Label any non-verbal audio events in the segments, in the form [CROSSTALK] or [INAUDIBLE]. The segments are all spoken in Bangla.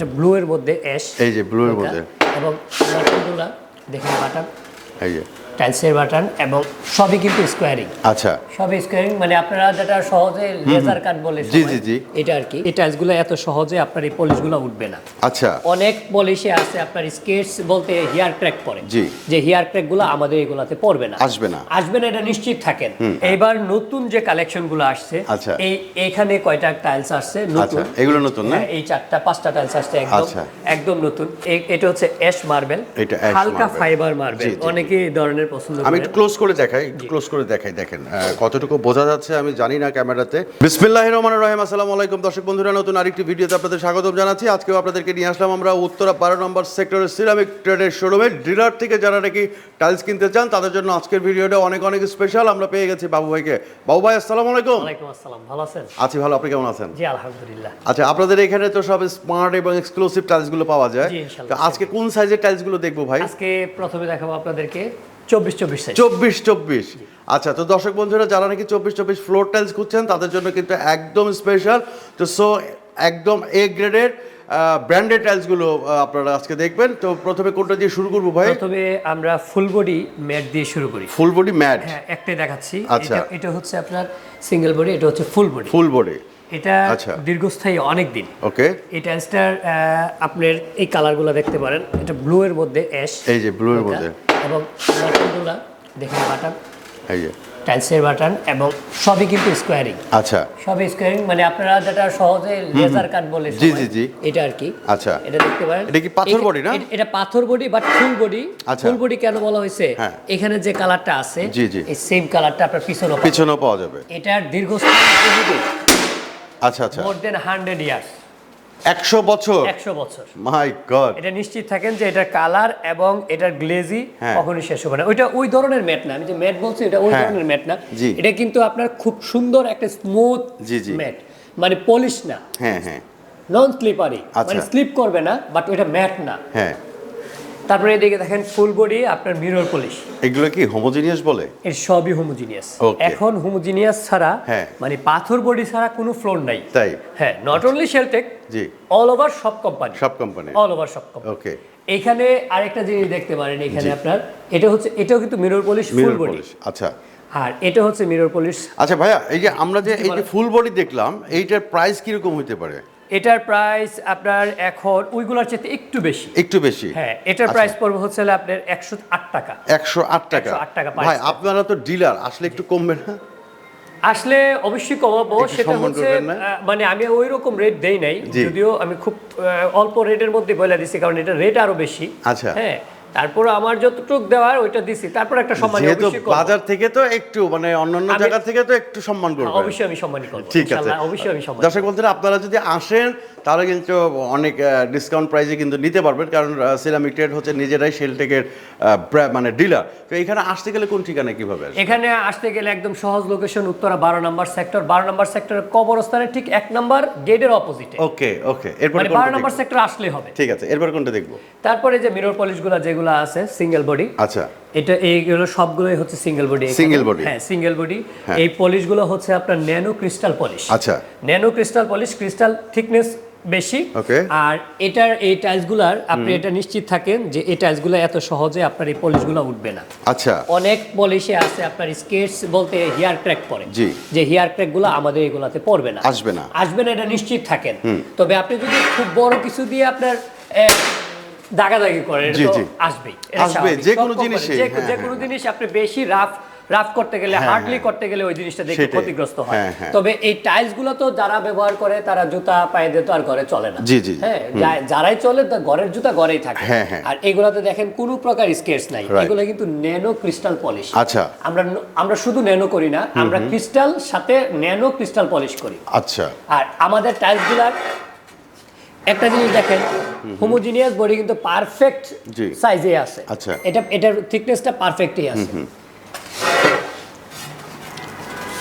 এটা ব্লু এর মধ্যে অ্যাশ এই যে ব্লু এর মধ্যে। এবং বাটনগুলো দেখেন বাটন এই যে। টাইলসের বাটন এবং সবই কিন্তু স্কোয়ারিং। আচ্ছা। সবই স্কোয়ারিং মানে আপনারা যেটা সহজে লেজার কাট বলে জি, জি, জি। এটা আর কি এই টাইলসগুলো এত সহজে আপনার এই পলিশগুলো উঠবে না। আচ্ছা। অনেক পলিশে আছে আপনার স্কেটস বলতে হেয়ার ক্র্যাক পড়ে জি। যে হেয়ার ক্র্যাকগুলো আমাদের এগুলাতে পড়বে না। আসবে না। আসবে না এটা নিশ্চিত থাকেন। এবার নতুন যে কালেকশনগুলো আসছে আচ্ছা। এই এখানে কয়টা টাইলস আসছে? নতুন। আচ্ছা, এগুলো নতুন না? হ্যাঁ, এই চারটা পাঁচটা টাইলস আসছে একদম। আচ্ছা। একদম নতুন। এটা হচ্ছে অ্যাশ মার্বেল। এটা হালকা ফাইবার মার্বেল। অনেকে এই ধরনের পছন্দ আমি একটু ক্লোজ করে দেখাই একটু ক্লোজ করে দেখাই দেখেন কতটুকু বোঝা যাচ্ছে আমি জানি না ক্যামেরাতে। বিসমিল্লাহ রহমান রহিম আসসালামু আলাইকুম। দর্শক বন্ধুরা নতুন আরেকটি ভিডিওতে আপনাদের স্বাগতম জানাচ্ছি। আজকেও আপনাদেরকে নিয়ে আসলাম আমরা উত্তরা বারো নম্বর সেক্টরের সিরামিক ট্রেডের শোরুমে ডিলার থেকে যারা নাকি টাইলস কিনতে চান তাদের জন্য আজকের ভিডিওটা অনেক অনেক স্পেশাল আমরা পেয়ে গেছি বাবু ভাইকে। বাবু ভাই আসসালামু আলাইকুম। ওয়ালাইকুম আসসালাম ভালো আছেন? আছি ভালো আপনি কেমন আছেন? জি আলহামদুলিল্লাহ। আচ্ছা আপনাদের এখানে তো সব স্মার্ট এবং এক্সক্লুসিভ টাইলসগুলো পাওয়া যায়। তো আজকে কোন সাইজের টাইলসগুলো দেখব ভাই? আজকে প্রথমে দেখাবো আপনাদেরকে চব্বিশ চব্বিশ চব্বিশ চব্বিশ। আচ্ছা তো দর্শক বন্ধুরা যারা নাকি চব্বিশ চব্বিশ ফ্লোর টাইলস খুঁজছেন তাদের জন্য কিন্তু একদম স্পেশাল তো সো একদম এ গ্রেডের ব্র্যান্ডেড টাইলসগুলো আপনারা আজকে দেখবেন। তো প্রথমে কোনটা দিয়ে শুরু করব ভাই? প্রথমে আমরা ফুল বডি ম্যাট দিয়ে শুরু করি। ফুল বডি ম্যাট হ্যাঁ একটাই দেখাচ্ছি। আচ্ছা। এটা হচ্ছে আপনার সিঙ্গেল বডি এটা হচ্ছে ফুল বডি ফুল বডি এটা আচ্ছা। দীর্ঘস্থায়ী অনেক দিন। ওকে এই টাইলসটার আপনার এই কালারগুলো দেখতে পারেন। এটা ব্লু এর মধ্যে অ্যাশ এই যে ব্লু এর মধ্যে। এবং বাটনগুলো দেখেন বাটন এই যে। টাইলসের বাটন এবং সবই কিন্তু স্কোয়ারিং। আচ্ছা। সবই স্কোয়ারিং মানে আপনারা যেটা সহজে লেজার কাট বলে জি, জি, জি। এটা আর কি। আচ্ছা। এটা দেখতে পারেন। এটা কি পাথর বডি না? এটা পাথর বডি বাট ফুল বডি। আচ্ছা। ফুল বডি কেন বলা হয়েছে? হ্যাঁ। এখানে যে কালারটা আছে জি, জি। এই সেম কালারটা আপনার পিছনে পিছনেও পাওয়া যাবে। এটার দীর্ঘস্থায়ী আচ্ছা আচ্ছা। মোর দেন হান্ড্রেড ইয়ার্স একশো বছর? একশো বছর। মাই গড এটা নিশ্চিত থাকেন যে এটার কালার এবং এটার গ্লেজি হ্যাঁ। কখনোই শেষ হবে না। ওইটা ওই ধরনের ম্যাট না। আমি যে ম্যাট বলছি এটা ওই হ্যাঁ। ধরনের ম্যাট না। এটা কিন্তু আপনার খুব সুন্দর একটা স্মুথ জি, জি। ম্যাট। মানে পলিশ না। হ্যাঁ হ্যাঁ। নন স্লিপারি আচ্ছা। মানে স্লিপ করবে না বাট ওইটা ম্যাট না। হ্যাঁ। তারপরে এদিকে দেখেন ফুল বডি আপনার মিরর পলিশ এগুলো কি হোমোজিনিয়াস বলে? এর সবই হোমোজিনিয়াস. এখন হোমোজিনিয়াস ছাড়া হ্যাঁ। মানে পাথর বডি ছাড়া কোনো ফ্লোর নাই। তাই? হ্যাঁ নট অনলি শেলটেক জি। অল ওভার সব কোম্পানি সব কোম্পানি অল ওভার সব কোম্পানি ওকে এখানে আরেকটা জিনিস দেখতে পারেন এখানে আপনার। এটা হচ্ছে এটাও কিন্তু mirror polish full mirror body polish আচ্ছা। আর এটা হচ্ছে মিরর পলিশ আচ্ছা ভাইয়া এই যে আমরা যে এই যে ফুল বডি দেখলাম এইটার প্রাইস কীরকম হতে পারে? এটার প্রাইস আপনার এখন ওইগুলোর চেয়ে একটু বেশি। একটু বেশি। হ্যাঁ এটার আচ্ছা। প্রাইস পড়বে হচ্ছে আপনার একশো আট টাকা। একশো আট টাকা। আট টাকা ভাই আপনারা তো ডিলার আসলে একটু কমবে না? আসলে অবশ্যই কমাবো সেটা হচ্ছে মানে আমি ওই রকম রেট দেই নাই যদিও আমি খুব অল্প রেটের মধ্যে বলে দিছি কারণ এটা রেট আরও বেশি। আচ্ছা। হ্যাঁ তারপর আমার যতটুক দেওয়ার ওইটা দিছি। তারপর একটা সম্মান যেহেতু বাজার থেকে তো একটু মানে অন্যান্য জায়গা থেকে তো একটু সম্মান অবশ্যই আমি সম্মানই করব ঠিক আছে। অবশ্যই আমি সম্মান। দর্শক বন্ধুরা আপনারা যদি আসেন তাহলে কিন্তু অনেক ডিসকাউন্ট প্রাইসে কিন্তু নিতে পারবেন কারণ সিরামিক ট্রেড হচ্ছে নিজেরাই শেলটেকের মানে ডিলার তো এখানে আসতে গেলে কোন ঠিকানা কীভাবে এখানে আসতে গেলে একদম সহজ লোকেশন উত্তরা বারো নম্বর সেক্টর বারো নম্বর সেক্টরের কবরস্থানের ঠিক এক নম্বর গেটের অপোজিটে ওকে ওকে এরপর বারো নম্বর সেক্টর আসলেই হবে। ঠিক আছে এরপর কোনটা দেখব? তারপরে যে মিরর পলিশগুলো যেগুলো আছে সিঙ্গেল বডি আচ্ছা। এটা এইগুলো সবগুলোই হচ্ছে সিঙ্গেল বডি Single body? হ্যাঁ সিঙ্গেল বডি হ্যাঁ। এই পলিশগুলো হচ্ছে আপনার ন্যানো ক্রিস্টাল পলিশ আচ্ছা। Nano crystal polish crystal thickness বেশি। আর এটার এই টাইলসগুলার আপনি এটা নিশ্চিত থাকেন যে এই টাইলসগুলো এত সহজে আপনার এই পলিশগুলো উঠবে না। আচ্ছা। অনেক পলিশে আছে আপনার স্কেটস বলতে হেয়ার ক্র্যাক পড়ে জি। যে হেয়ার ক্র্যাকগুলো আমাদের এগুলাতে পড়বে না। আসবে না। আসবে না এটা নিশ্চিত থাকেন। তবে আপনি যদি খুব বড় কিছু দিয়ে আপনার দাগাদাগি। আসবেই আসবে, যে কোনো জিনিসে, যে- হ্যাঁ, কোনো জিনিস আপনি বেশি রাফ রাফ করতে গেলে হ্যাঁ, হার্ডলি হ্যাঁ। করতে গেলে ওই জিনিসটা দেখে ক্ষতিগ্রস্ত হয়। হ্যাঁ, হ্যাঁ। তবে এই টাইলসগুলো তো যারা ব্যবহার করে তারা জুতা পায়ে দিয়ে তো আর ঘরে চলে না। হ্যাঁ যারাই চলে তা ঘরের জুতা ঘরেই থাকে। হ্যাঁ, হ্যাঁ। আর এগুলাতে দেখেন কোনো প্রকার স্কেটস নাই। এগুলো কিন্তু ন্যানো ক্রিস্টাল পলিশ। আচ্ছা। আমরা আমরা শুধু ন্যানো করি না আমরা ক্রিস্টাল সাথে ন্যানো ক্রিস্টাল পলিশ করি। আচ্ছা। আর আমাদের টাইলসগুলার একটা জিনিস দেখেন হোমোজিনিয়াস বডি কিন্তু পারফেক্ট। সাইজে আছে। আচ্ছা। এটা এটার থিকনেসটা পারফেক্টই আছে।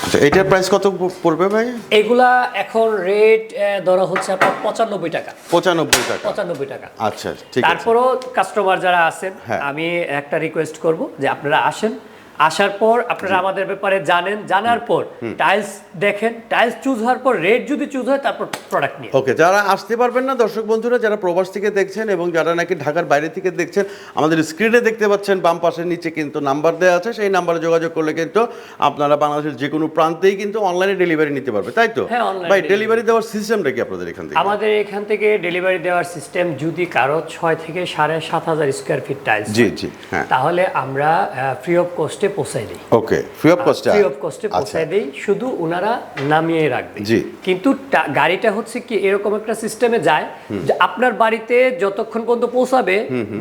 আচ্ছা এটার প্রাইস কত পড়বে ভাই? এগুলা এখন রেট ধরা হচ্ছে আপনার পঁচানব্বই টাকা। পঁচানব্বই টাকা। পঁচানব্বই টাকা। আচ্ছা ঠিক তারপরও কাস্টমার যারা আছেন হ্যাঁ। আমি একটা রিকোয়েস্ট করব যে আপনারা আসেন আসার পর আপনারা আমাদের ব্যাপারে জানেন জানার পর টাইলস দেখেন টাইলস চুজ হওয়ার পর রেট যদি চুজ হয় তারপর প্রোডাক্ট নিয়ে। ওকে যারা আসতে পারবেন না দর্শক বন্ধুরা যারা প্রবাস থেকে দেখছেন এবং যারা নাকি ঢাকার বাইরে থেকে দেখছেন আমাদের স্ক্রিনে দেখতে পাচ্ছেন বাম পাশের নিচে কিন্তু নাম্বার দেওয়া আছে সেই নাম্বারে যোগাযোগ করলে কিন্তু আপনারা বাংলাদেশের যে কোনো প্রান্তেই কিন্তু অনলাইনে ডেলিভারি নিতে পারবে তাই তো? হ্যাঁ, ভাই ডেলিভারি দেওয়ার সিস্টেমটা কি আপনাদের এখান থেকে? আমাদের এখান থেকে ডেলিভারি দেওয়ার সিস্টেম যদি কারও ছয় থেকে সাড়ে সাত হাজার স্কোয়ার ফিট টাইলস জি জি হ্যাঁ। তাহলে আমরা ফ্রি অফ কস্টে পৌঁছাই দিই okay free of cost free of কস্টে পৌঁছাই দিই শুধু ওনারা নামিয়ে রাখবে। জি। কিন্তু গাড়িটা হচ্ছে কি এরকম একটা সিস্টেমে যায় যে আপনার বাড়িতে যতক্ষণ পর্যন্ত পৌঁছাবে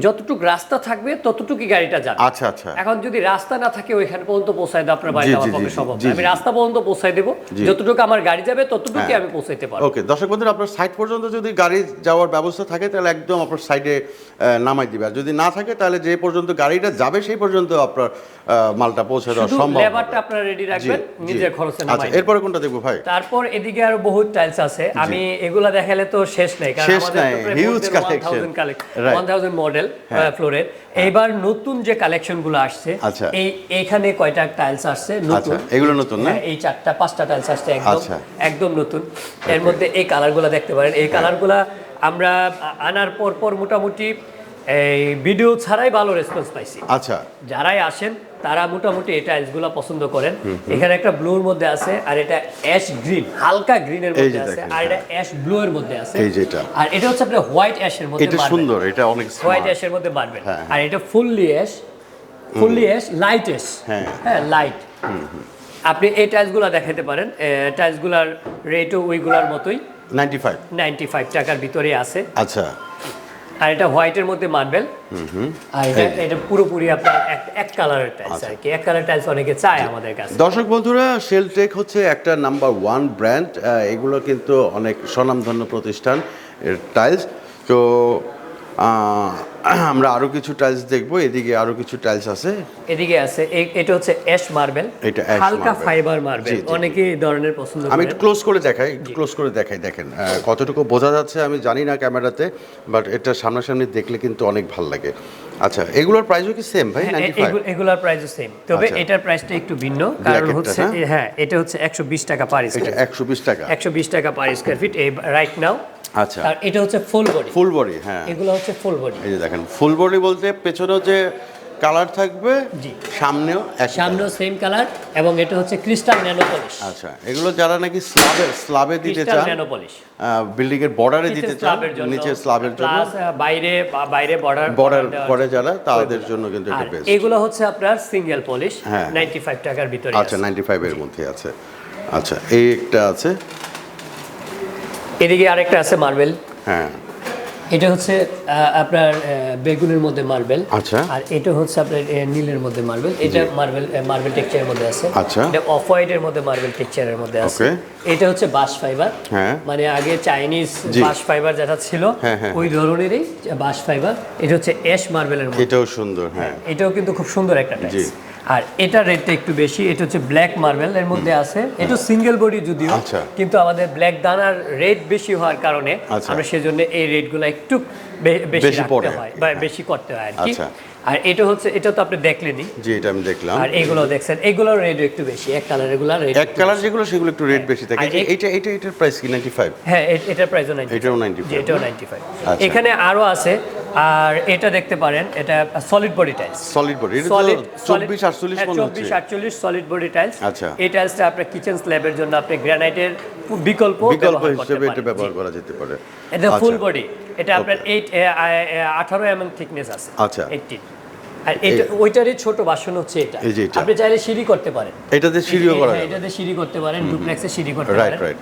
যতটুকু রাস্তা থাকবে ততটুকুই গাড়িটা যাবে আচ্ছা আচ্ছা এখন যদি রাস্তা না থাকে ওইখানে পর্যন্ত পৌঁছায় দেওয়া আপনার বাড়িতে আমার পক্ষে সম্ভব আমি। রাস্তা পর্যন্ত পৌঁছায় দেবো। যতটুকু আমার গাড়ি যাবে ততটুকুই হ্যাঁ। আমি পৌঁছাইতে পারব ওকে দর্শক বন্ধুরা আপনার সাইট পর্যন্ত যদি গাড়ি যাওয়ার ব্যবস্থা থাকে তাহলে একদম আপনার সাইডে নামাই দিবে আর যদি না থাকে তাহলে যে পর্যন্ত গাড়িটা যাবে সেই পর্যন্ত আপনার মালটা পৌঁছে দেওয়া সম্ভব লেবারটা আপনারা রেডি রাখবেন নিজের খরচে আচ্ছা এরপরে কোনটা দেখব ভাই? তারপর এদিকে আরও বহুত টাইলস আছে। আমি এগুলা দেখালে তো শেষ নেই কারণ আমাদের than collection. 1000 কালেক- Right. 1000 মডেল ফ্লোরের এইবার নতুন যে কালেকশনগুলো আসছে আচ্ছা। এই এখানে কয়টা টাইলস আসছে? নতুন। আচ্ছা, এগুলো নতুন না? হ্যাঁ, এই চারটা পাঁচটা টাইলস আসছে একদম। আচ্ছা। একদম নতুন। এর মধ্যে এই কালারগুলো দেখতে পারেন। এই কালারগুলা আমরা আনার পর পর মোটামুটি এই ভিডিও ছাড়াই ভালো রেসপন্স পাইছি। আচ্ছা। যারাই আসেন তারা মোটামুটি এই টাইলসগুলো পছন্দ করেন। এখানে একটা ব্লুর মধ্যে আছে আর এটা অ্যাশ গ্রিন হালকা গ্রিনের মধ্যে আছে আর এটা অ্যাশ ব্লু এর মধ্যে আছে। এই যে এটা। আর এটা হচ্ছে আপনার হোয়াইট অ্যাশের মধ্যে এটা সুন্দর এটা অনেক হোয়াইট। অ্যাশের মধ্যে মারবেন হ্যাঁ। আর এটা fully ash fully ash light ash হ্যাঁ। হ্যাঁ লাইট আপনি এই টাইলসগুলো দেখাতে পারেন। টাইলসগুলোর রেটও ওইগুলোর মতোই। 95 নাইনটি ফাইভ টাকার ভিতরে আছে। আচ্ছা। আর এটা হোয়াইটের মধ্যে মার্বেল। আর এটা এটা পুরোপুরি আপনার এক- এক কালারের টাইলস আচ্ছা। আর কি। এক কালার টাইলস অনেকে চায় আমাদের কাছে। দর্শক বন্ধুরা শেলটেক হচ্ছে একটা নাম্বার ওয়ান ব্র্যান্ড এগুলো কিন্তু অনেক স্বনামধন্য প্রতিষ্ঠান টাইলস তো [CLEARS THROAT] আমরা আরও কিছু টাইলস দেখব এদিকে আরও কিছু টাইলস আছে। এদিকে আছে এটা হচ্ছে অ্যাশ মার্বেল এটা হালকা ফাইবার মার্বেল। অনেকে এই ধরনের পছন্দ আমি একটু ক্লোজ করে দেখাই একটু ক্লোজ করে দেখাই দেখেন কতটুকু বোঝা যাচ্ছে আমি জানি না ক্যামেরাতে বাট এটা সামনাসামনি দেখলে কিন্তু অনেক ভালো লাগে। আচ্ছা এগুলোর প্রাইসও কি সেম ভাই? হ্যাঁ, নাইনটি এ- ফাইভ এগু- এগুলার প্রাইস সেম তবে আচ্ছা। এটার প্রাইসটা একটু ভিন্ন কারণ হচ্ছে হ্যাঁ এটা হচ্ছে একশো বিশ টাকা পার এটা স্কোয়ার একশো বিশ টাকা। একশো বিশ টাকা per square feet right now আচ্ছা। আর এটা হচ্ছে ফুল বডি। ফুল বডি হ্যাঁ। এগুলো হচ্ছে ফুল বডি। এই যে দেখেন ফুল বডি বলতে পেছনেও যে কালার থাকবে জি। সামনেও সামনেও সেম কালার এবং এটা হচ্ছে ক্রিস্টাল ন্যানো পলিশ আচ্ছা এগুলো যারা নাকি স্লাবে স্লাবে দিতে ক্রিস্টাল চান ন্যানো পলিশ বিল্ডিং এর বর্ডারে দিতে চান স্ল্যাবের জন্য। বাইরে বাইরে বর্ডার বর্ডার করে যারা তাদের জন্য কিন্তু এটা বেস্ট এগুলো হচ্ছে আপনার সিঙ্গেল পলিশ হ্যাঁ। 95 টাকার ভিতরে আচ্ছা নাইনটি ফাইভের মধ্যে আছে। আচ্ছা এই একটা আছে। এদিকে আরেকটা আছে মার্বেল হ্যাঁ। এটা হচ্ছে আপনার বেগুনের মধ্যে মার্বেল আচ্ছা। আর এটা হচ্ছে আপনার নীলের মধ্যে মার্বেল এটা মার্বেল মার্বেল টেক্সচারের মধ্যে আছে। আচ্ছা। এটা অফ হোয়াইটের মধ্যে মার্বেল টেক্সচারের মধ্যে আছে. এটা হচ্ছে বাঁশ ফাইবার হ্যাঁ। মানে আগে চাইনিজ। বাঁশ ফাইবার যেটা ছিল হ্যাঁ, হ্যাঁ, ওই ধরনেরই বাঁশ ফাইবার এটা হচ্ছে অ্যাশ মার্বেলের মধ্যে। এটাও সুন্দর হ্যাঁ। এটাও কিন্তু খুব সুন্দর একটা জি। আর এটা রেটটা একটু বেশি এটা হচ্ছে ব্ল্যাক মার্বেল এর মধ্যে আছে। এটা সিঙ্গেল বডি যদিও আচ্ছা। কিন্তু আমাদের ব্ল্যাক দানার রেট বেশি হওয়ার কারণে আচ্ছা। আমরা সেজন্য এই রেটগুলো একটু বেশি রাখতে হয় বা বেশি করতে হয় আর কি আচ্ছা। আর এটা হচ্ছে এটা তো আপনি দেখলেনই। জি এটা আমি দেখলাম। আর এগুলো দেখছেন এগুলোর রেট একটু বেশি এক কালার এগুলোর রেট এক কালার যেগুলো সেগুলো একটু রেট বেশি থাকে। এটা এটা এটার প্রাইস কি? নাইনটি ফাইভ হ্যাঁ এটার প্রাইসও নাইনটি এটাও 95 এটাও নাইনটি ফাইভ আচ্ছা। এখানে আরও আছে আর এটা দেখতে পারেন এটা solid body tiles solid body এটা সলিড চব্বিশ আটচল্লিশ মনে হচ্ছে। চব্বিশ আটচল্লিশ সলিড বডি টাইলস আচ্ছা। এই টাইলসটা আপনার কিচেন স্ল্যাবের জন্য আপনি গ্রানাইটের বিকল্প বিকল্প হিসেবে এটা ব্যবহার করা যেতে পারে। এটা আচ্ছা। ফুল বডি এটা আপনার এইট আঠারো এম এম থিকনেস আছে। আচ্ছা। এইটিন আর এটা ওইটারই ছোট বাসন হচ্ছে এটা। আপনি চাইলে সিঁড়ি করতে পারেন। এটাতে সিঁড়িও করা হ্যাঁ, এটাতে সিঁড়ি করতে পারেন ডুপ্লেক্সে সিঁড়ি করতে রাইট রাইট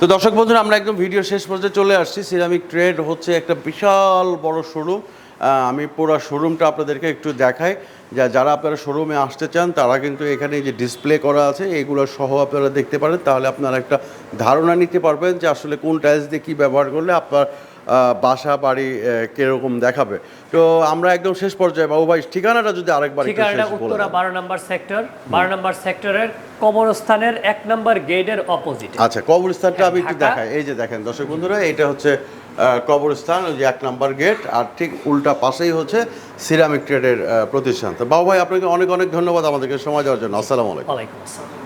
তো দর্শক বন্ধুরা, আমরা একদম ভিডিও শেষ পর্যায়ে চলে আসছি। সিরামিক ট্রেড হচ্ছে একটা বিশাল বড় শোরুম আমি পুরো শোরুমটা আপনাদেরকে একটু দেখাই। যা, যারা আপনারা শোরুমে আসতে চান, তারা কিন্তু এখানে যে ডিসপ্লে করা আছে এগুলো সহ আপনারা দেখতে পারেন। তাহলে আপনারা একটা ধারণা নিতে পারবেন যে আসলে কোন টাইলস দিয়ে কী ব্যবহার করলে আপনার বাসা বাড়ি কীরকম দেখাবে। তো আমরা একদম শেষ পর্যায়ে বাবু ভাই ঠিকানাটা যদি আরেকবার ঠিকানাটা উত্তরা। বারো নম্বর সেক্টর বারো নম্বর সেক্টরের কবরস্থানের এক নম্বর গেটের অপোজিট আচ্ছা কবরস্থানটা আমি একটু দেখাই। এই যে দেখেন দর্শক বন্ধুরা এটা হচ্ছে কবরস্থান ওই যে এক নাম্বার গেট আর ঠিক উল্টা পাশেই হচ্ছে সিরামিক ট্রেডের প্রতিষ্ঠান। তো বাবু ভাই আপনাকে অনেক অনেক ধন্যবাদ আমাদেরকে সময় দেওয়ার জন্য। আসসালামু আলাইকুম। ওয়ালাইকুম আসসালাম।